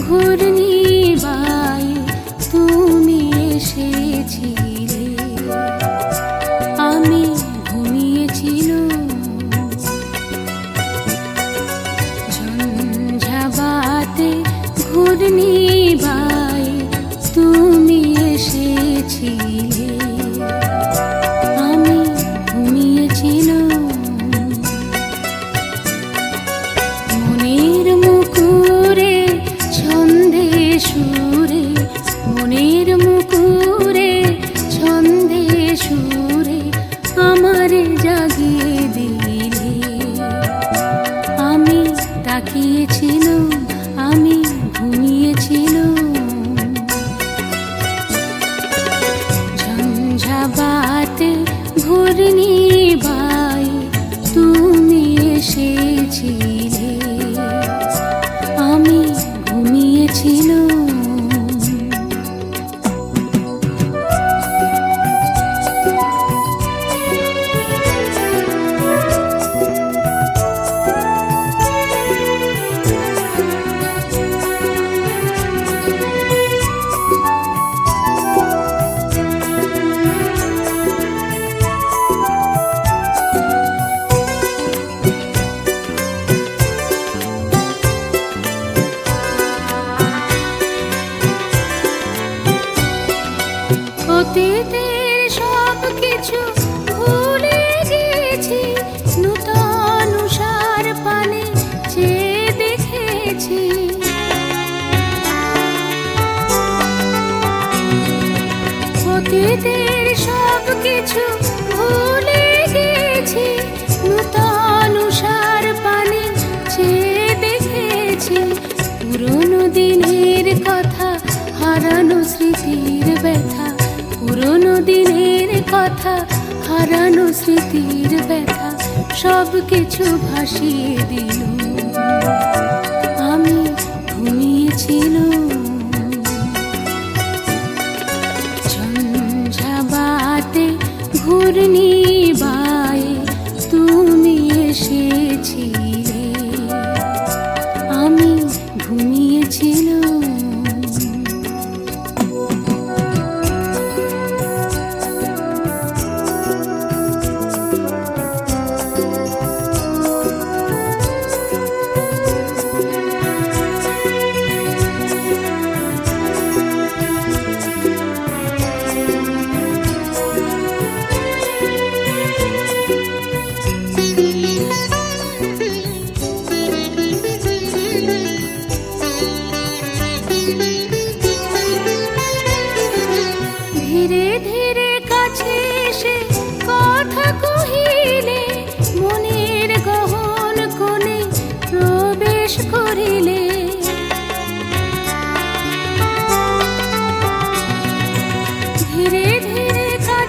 ঘূর্ণি বা তাকিয়েছিল আমি ঘুমিয়েছিল ঝঞ্ঝাবাতে ঘুরনি ভাই তুমি এসে অতীতের সব কিছু কথা হারানো স্মৃতির ব্যথা সব কিছু ভাসিয়ে দিল। আমি ঘুমিয়েছিলাম।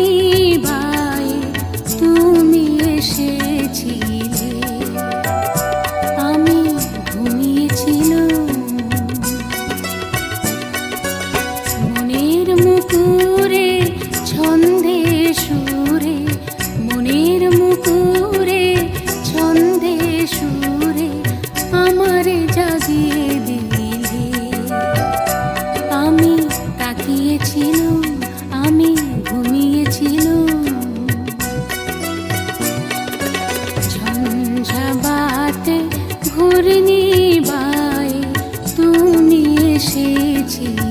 ी কাছে